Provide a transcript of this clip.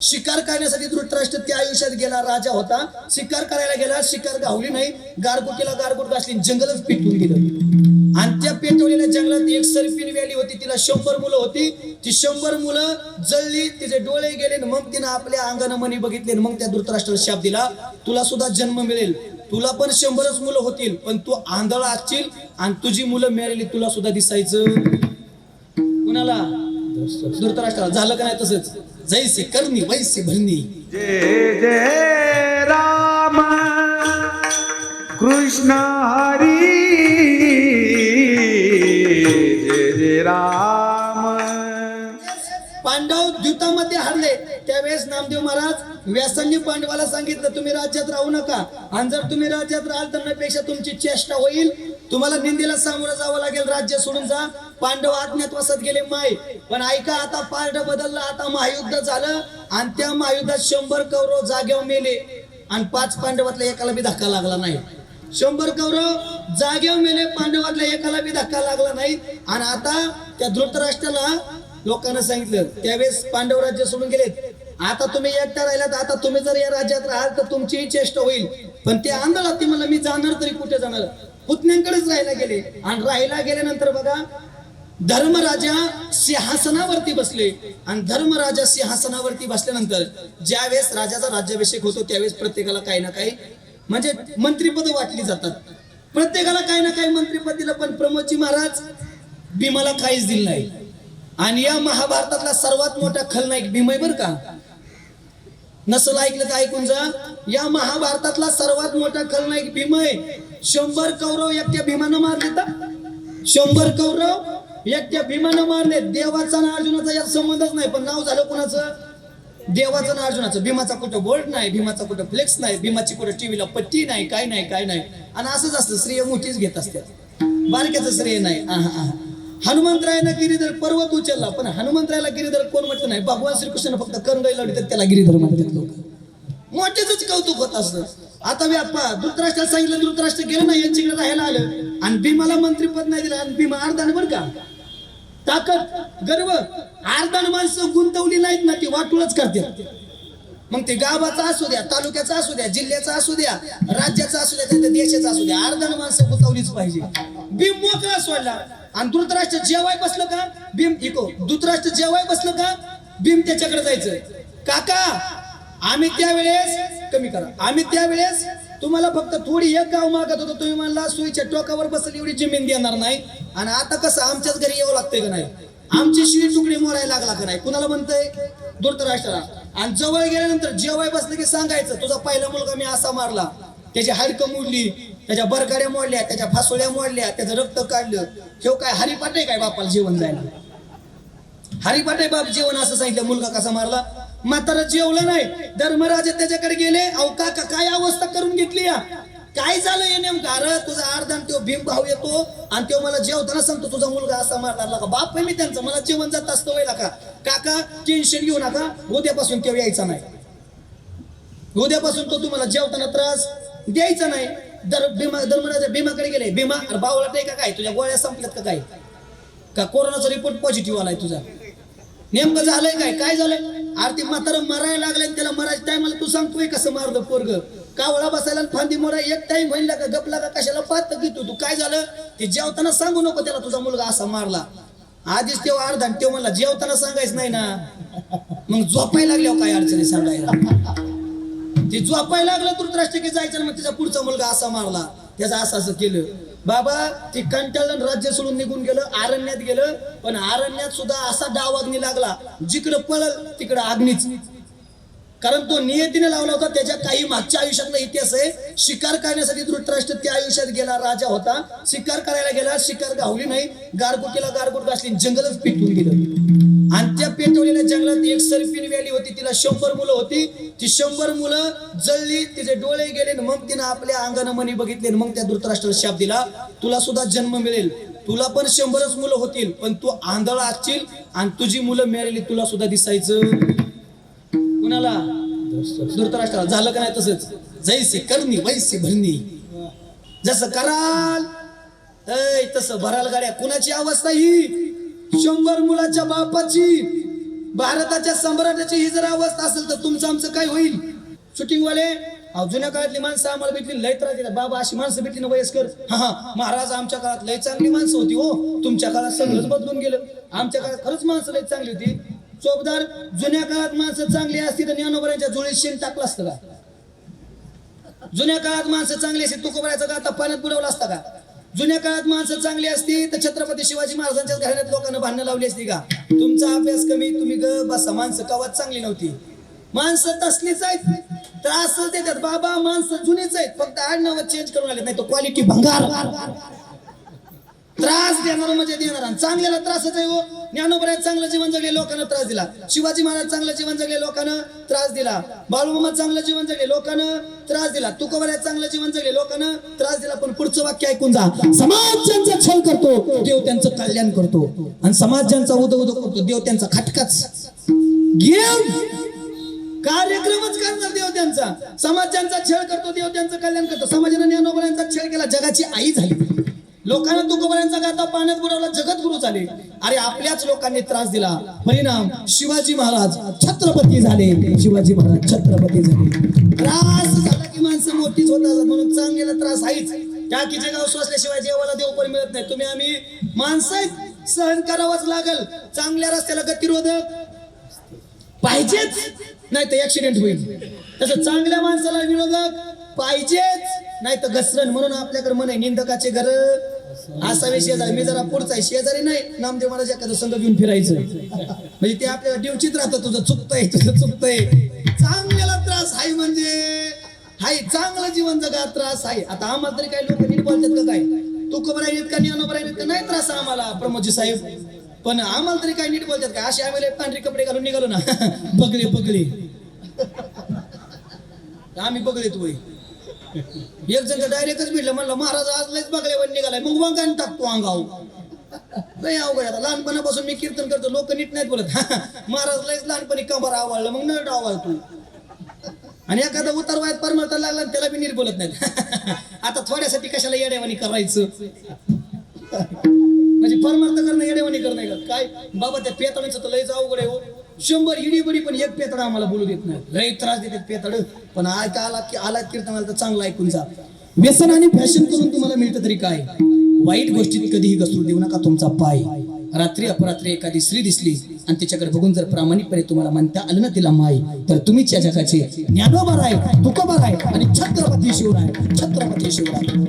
शिकार करण्यासाठी धृतराष्ट्र त्या आयुष्यात गेला राजा होता. शिकार करायला गेला शिकार गावली नाही. गारगुटीला गारगुट घासली जंगलच पेटून गेलं. आणि त्या पेटवलेल्या जंगलात एक सर्फिन व्याली होती. तिला शंभर मुलं होती. ती शंभर मुलं जळली तिचे डोळे गेले मग तिनं आपल्या अंगानं मनी बघितले मग त्या धृतराष्ट्राला शाप दिला. तुला सुद्धा जन्म मिळेल. तुला पण शंभरच मुलं होतील पण तू आंधळा असशील आणि तुझी मुलं मिळालेली तुला सुद्धा दिसायचं. कुणाला? धृतराष्ट्राला. झालं का नाही तसंच? जैसे करणी वैसे भरणी जय जय राम कृष्ण हरी। जय जय राम। पांडव द्यूतामध्ये हरले त्यावेळेस नामदेव महाराज व्यासांनी पांडवाला सांगितलं तुम्ही राज्यात राहू नका. आणि जर तुम्ही राज्यात राहाल तर पेक्षा तुमची चेष्टा होईल. तुम्हाला निंदीला सामोरं जावं लागेल. राज्य सोडून जा. पांडव अज्ञातवासात गेले माय. पण ऐका आता पारड बदललं आता महायुद्ध झालं आणि त्या महायुद्धात शंभर कौरव जागेवर मेले. आणि पाच पांडवातल्या एकाला बी धक्का लागला नाही. शंभर कौरव जागेवर मेले पांडवातल्या एकाला बी धक्का लागला नाही. आणि आता त्या धृतराष्ट्राला लोकांना सांगितलं त्यावेळेस पांडव राज्य सोडून गेलेत. आता तुम्ही एकटा राहिलात आता तुम्ही जर या राज्यात राहाल तर तुमचीही चेष्टा होईल. पण ते आंधळात ते म्हणलं मी जाणार तरी कुठे जाणार? पुतण्यांकडेच राहायला गेले. आणि राहायला गेल्यानंतर बघा धर्मराजा सिंहासनावरती बसले. आणि धर्मराजा सिंहासनावरती बसल्यानंतर ज्यावेळेस राजाचा राज्याभिषेक होतो त्यावेळेस प्रत्येकाला काही ना काही म्हणजे मंत्रीपद वाटली जातात. प्रत्येकाला काही ना काही मंत्रीपद दिलं पण प्रमोदजी महाराज भीमाला काहीच दिलं नाही. आणि या महाभारतातला सर्वात मोठा खलनायक भीम आहे बरं का? नसल ऐकलं तर ऐकून जा. या महाभारतातला सर्वात मोठा खलनायक भीम आहे शंभर कौरव एकट्या भीमानं मारले तर? शंभर कौरव एकट्या भीमानं मारले देवाचा आणि अर्जुनाचा यात संबंधच नाही पण नाव झालं कुणाचं? देवाचं आणि अर्जुनाचं. भीमाचा कुठं बोर्ड नाही भीमाचा कुठं फ्लेक्स नाही भीमाची कुठं टीव्हीला पट्टी नाही काय नाही काय नाही. आणि असंच असतं श्रेय मोठीच घेत असतात. बारक्याचं श्रेय नाही. आहा, हनुमंतरायानं गिरीधर पर्वत उचलला पण हनुमंतरायाला गिरीधर कोण म्हटलं नाही? भगवान श्रीकृष्ण फक्त करंगाई लावली तर त्याला गिरीधर म्हणतात लोक. मोठेच कौतुक होत असतं. आता व्यापा धृतराष्ट्राला सांगितलं धृतराष्ट्र गेलं ना यांच्याकडे राहायला आलं. आणि भीमाला मंत्रीपद नाही दिलं. आणि भीमा अर्धान बरं का? ताकद गर्व. अर्धान माणसं गुंतवली नाहीत ना ती वाटूळच करते मग ते गावाचा असू द्या तालुक्याचा असू द्या जिल्ह्याचा असू द्या राज्याचा असू द्या त्या देशाचा असू द्या अर्धान माणसं गुंतवलीच पाहिजे. भीम मोकळा सोडला. आणि धृतराष्ट्र जेवाय बसलं का? भीम इको धृतराष्ट्र जेवाय बसलं का? भीम त्याच्याकडे जायचं. काका आम्ही त्यावेळेस कमी करा. आम्ही त्यावेळेस तुम्हाला फक्त थोडी एक गाव मागत होतो. तुम्ही म्हणला सुईच्या टोकावर बसल एवढी जमीन देणार नाही. आणि आता कसं आमच्याच घरी यावं लागतंय का नाही? आमची शिळी तुकडी मोडायला लागला का नाही? कुणाला म्हणतंय? दूरदराष्ट्राला आणि जवळ गेल्यानंतर जेवाय बसलं की सांगायचं तुझा पहिला मुलगा मी असा मारला. त्याची हाडकं मोडली त्याच्या बरगाड्या मोडल्या त्याच्या फासोळ्या मोडल्या त्याचं रक्त काढलं. ठेव काय हरिपाठ आहे काय बापाला जेवण जायला हरिपाठ आहे बाप जेवण असं सांगितलं मुलगा कसा मारला? म्हातारा जेवलं नाही. धर्मराजे त्याच्याकडे गेले. अहो काका काय अवस्था करून घेतली या? काय झालं हे नेमकं? अरे तुझा अर्धा तो भीम भाव येतो आणि तो मला जेवताना सांगतो तुझा मुलगा असा मारला का? बाप मी त्यांचं. मला जेवण जात असतं व्हायला का? काका टेन्शन घेऊ नका. उद्यापासून केव्हा यायचा नाही. उद्यापासून तो तुम्हाला जेवताना त्रास द्यायचा नाही. दर भीमा धर्मराजा भीमाकडे गेले. भीमा अरे बावळा नाही का काय? तुझ्या गोळ्या संपल्यात का काय? का कोरोनाचा रिपोर्ट पॉझिटिव्ह आलाय तुझा? नेमकं झालंय काय? काय झालंय? आरती म्हातारं मरायला लागलंय त्याला मरायचं टायमाला तू सांगतोय कसं मारलं पोरग? कावळा बसायला फांदी मोरा एक टाइम होईल का? गपला का कशाला पाहत घेतो तू? काय झालं? ते जेवताना सांगू नको त्याला तुझा मुलगा असा मारला. आधीच तेव्हा अर्धा तेव्हा म्हणला जेवताना सांगायचं नाही ना. मग झोपायला लागल्यावर काय अडचणी सांगायला? ते झोपायला लागलं धृतराष्ट्र जायचं मग त्याचा पुढचा मुलगा असा मारला. त्याचं असं असं केलं. बाबा ते कंटाळलं राज्य सोडून निघून गेलं आरण्यात गेलं पण आरण्यात सुद्धा असा डाव अग्नी लागला जिकडं पळल तिकडं अग्नीच. कारण तो नियतीने लावला होता त्याच्या काही मागच्या आयुष्यातला इतिहास आहे. शिकार करण्यासाठी धृतराष्ट्र त्या आयुष्यात गेला राजा होता. शिकार करायला गेला शिकार गावली नाही. गारगुटीला गारगुट घासली जंगलच पिटून गेलं. आणि त्या पेटवलेल्या जंगलात एक सर्पिन व्याली होती. तिला शंभर मुलं होती. ती शंभर मुलं जळली. तिचे डोळे गेले मग तिनं आपल्या अंगानं मनी बघितले मग त्या धृतराष्ट्राला शाप दिला. तुला सुद्धा जन्म मिळेल. तुला पण शंभरच मुलं होतील पण तू आंधळा असशील आणि तुझी मुलं मिळालेली तुला सुद्धा दिसायचं. कुणाला? धृतराष्ट्राला. झालं का नाही तसंच? जैसे करणी वैसे भरणी. जसं कराल तसं भराल गाड्या. कुणाची अवस्था ही? शंभर मुलाच्या बापाची भारताच्या सम्राटाची ही जर अवस्था असेल तर तुमचं आमचं काय होईल? शूटिंगवाले अहो, जुन्या काळातली माणसं आम्हाला भेटली लय त्रास दिला बाबा अशी माणसं भेटली ना वयस्कर. हा हा महाराज आमच्या काळात लय चांगली माणसं होती हो. तुमच्या काळात सगळंच बदलून गेलं. आमच्या काळात खरंच माणसं लय चांगली होती. चोपदार जुन्या काळात माणसं चांगली असती तर ज्ञानोबरांच्या जुळीत शेण टाकलं असतं का? जुन्या काळात माणसं चांगली असती तुकोबरायचं का आता पाण्यात बुडवला असतं का? जुन्या काळात माणसं चांगली असती तर छत्रपती शिवाजी महाराजांच्या घराण्यात लोकांना भांडणं लावली असती का? तुमचा अभ्यास कमी तुम्ही ग बसा माणसं कवात चांगली नव्हती. माणसं तसलीच आहेत. त्रास देतात. बाबा माणसं जुनीच आहेत. फक्त आडनाव चेंज करून आले नाही तो क्वालिटी भंगार. त्रास देणार म्हणजे देणार चांगल्याला त्रासच आहे हो. ज्ञानोबरात चांगलं जीवन जगले लोकांना त्रास दिला. शिवाजी महाराज चांगलं जीवन जगले लोकांना त्रास दिला. बाळूमामा चांगलं जीवन जगले लोकांना त्रास दिला. तुकोबऱ्यात चांगलं जीवन जगले लोकांना त्रास दिला. पण पुढचं वाक्य ऐकून जा. समाज ज्यांचा छळ करतो देव त्यांचं कल्याण करतो. आणि समाज ज्यांचा उद उद करतो देव त्यांचा खटकाच. घेऊ कार्यक्रमच करणार देव त्यांचा. समाज ज्यांचा छळ करतो देव त्यांचं कल्याण करतो. समाजाने ज्ञानोबऱ्यांचा छळ केला जगाची आई झाली. लोकांना तुकोबऱ्यांचा गाता पाण्यात बुडवला जगद्गुरु झाले. अरे आपल्याच लोकांनी त्रास दिला. परिणाम शिवाजी महाराज छत्रपती झाले. शिवाजी महाराज छत्रपती झाले. त्रास झाला की माणसं मोठीच होत असतात म्हणून चांगल्याला त्रास आहेच. टाकीचे गाव सोसल्याशिवाय देवाला देव पण मिळत नाही. तुम्ही आम्ही माणसं सहन करावंच लागल. चांगल्या रस्त्याला गतिरोधक पाहिजेच. नाही तर ऍक्सिडेंट होईल. तसं चांगल्या माणसाला विरोधक पाहिजेच. नाही तर घसरण. म्हणून आपल्याकडे म्हणे निंदकाचे घर असावे शेजारी मी जरा पुढचा आहे. शेजारी नाही नामदेव मला एखादं संघ घेऊन फिरायचं. म्हणजे ते आपल्याला डिवचित राहतं. तुझं चुकतंय तुझं चुकतंय. चांगल्याला त्रास आहे म्हणजे. हाय चांगलं जीवन जगा त्रास आहे. आता आम्हाला तरी काही लोक नीट बोलतात का काय? तू खबर आहेत का? ज्ञानोबर आहेत का? नाही त्रास आम्हाला प्रमोदजी साहेब. पण आम्हाला तरी काही नीट बोलतात का? असे आम्ही पांढरे कपडे घालून निघालो ना. बगले बगले आम्ही बगलेत तू एक जण डायरेक्टच भेटलं. म्हणलं महाराज आज लयच बगल्यावर निघालाय. मग वांगाने टाकतो अंगाव लय अवघड आता. लहानपणापासून मी कीर्तन करतो. लोक नीट नाहीत बोलत. महाराज लयच लहानपणी कंबर आवडलं मग नट आवडतो आणि एखादा उतार वयात परमळता लागला आणि त्याला बी नीट बोलत नाही आता थोड्यासाठी कशाला येड्यावानी करायचं? म्हणजे परमार्थ करणं येड्यावानी करणं का? काय? बाबा त्या पेताळीचं तर लयच अवघड आहे हो. शंभर इडी बडी पण एक पेतड आम्हाला बोलू देत नाही लय त्रास देतात पेतड. पण ऐका आला की आला कीर्तनाला तर चांगला ऐकून जा. व्यसन आणि फॅशन करून तुम्हाला मिळतं तरी काय? वाईट गोष्टीत कधीही घसरू देऊ नका तुमचा पाय. रात्री अपरात्री एखादी स्त्री दिसली आणि तिच्याकडे बघून जर प्रामाणिकपणे तुम्हाला म्हणता आलं ना तिला माय तर तुम्हीच या जगाचे ज्ञानोबा आहे तुकोबा आहे आणि छत्रपती शिवराय छत्रपती शिवराय.